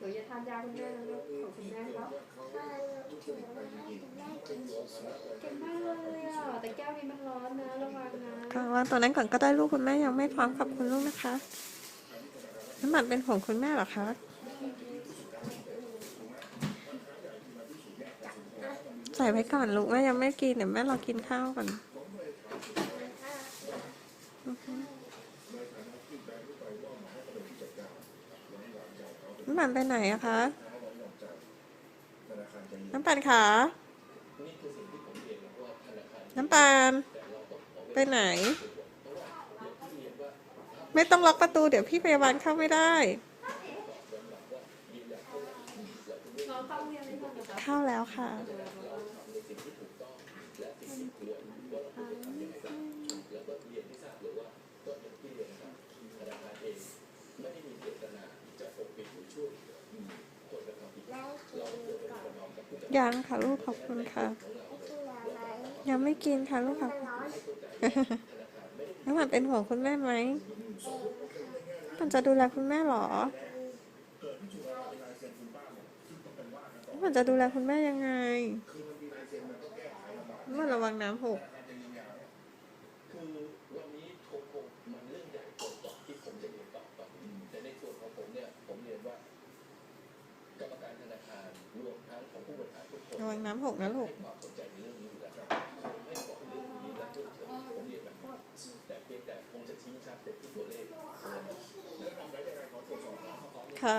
หนูจะทานยาคุณแม่นะลูกของคุณแม่ครับถ้าถือว่าให้คุณแม่กินเก่งมากเลยอะแต่แก้วนี้มันร้อนนะระวังนะก็วางตัวนั้นก่อนก็ได้ลูกคุณแม่ยังไม่พร้อมขอบคุณลูกนะคะน้ำมันเป็นของคุณแม่เหรอคะใส่ไว้ก่อนลูกแม่ยังไม่กินเดี๋ยวแม่รอกินข้าวก่อน น้ำมันไปไหนอะคะน้ำปันขาน้ำปานไปไหน ไม่ต้องล็อกประตูเดี๋ยวพี่พยาบาลเข้าไม่ได้น้องเข้าเรียนหรือยังคะเข้าแล้วค่ะ ๆแม่กินก่อน ยังค่ะลูกขอบคุณค่ะไม่กินอะไรยังไม่กินค่ะลูกมัค่ะนร้อนน้ำมันเป็นห่วงคุณแม่ไหมมันจะดูแลคุณแม่เหรอมันจะดูแลคุณแม่ยังไงมันระวังน้ำหก วังน้ำหกนะลูกให้ความสนใจในเรื่องนี้อยู่แล้วครับผมไม่บอกค่ะ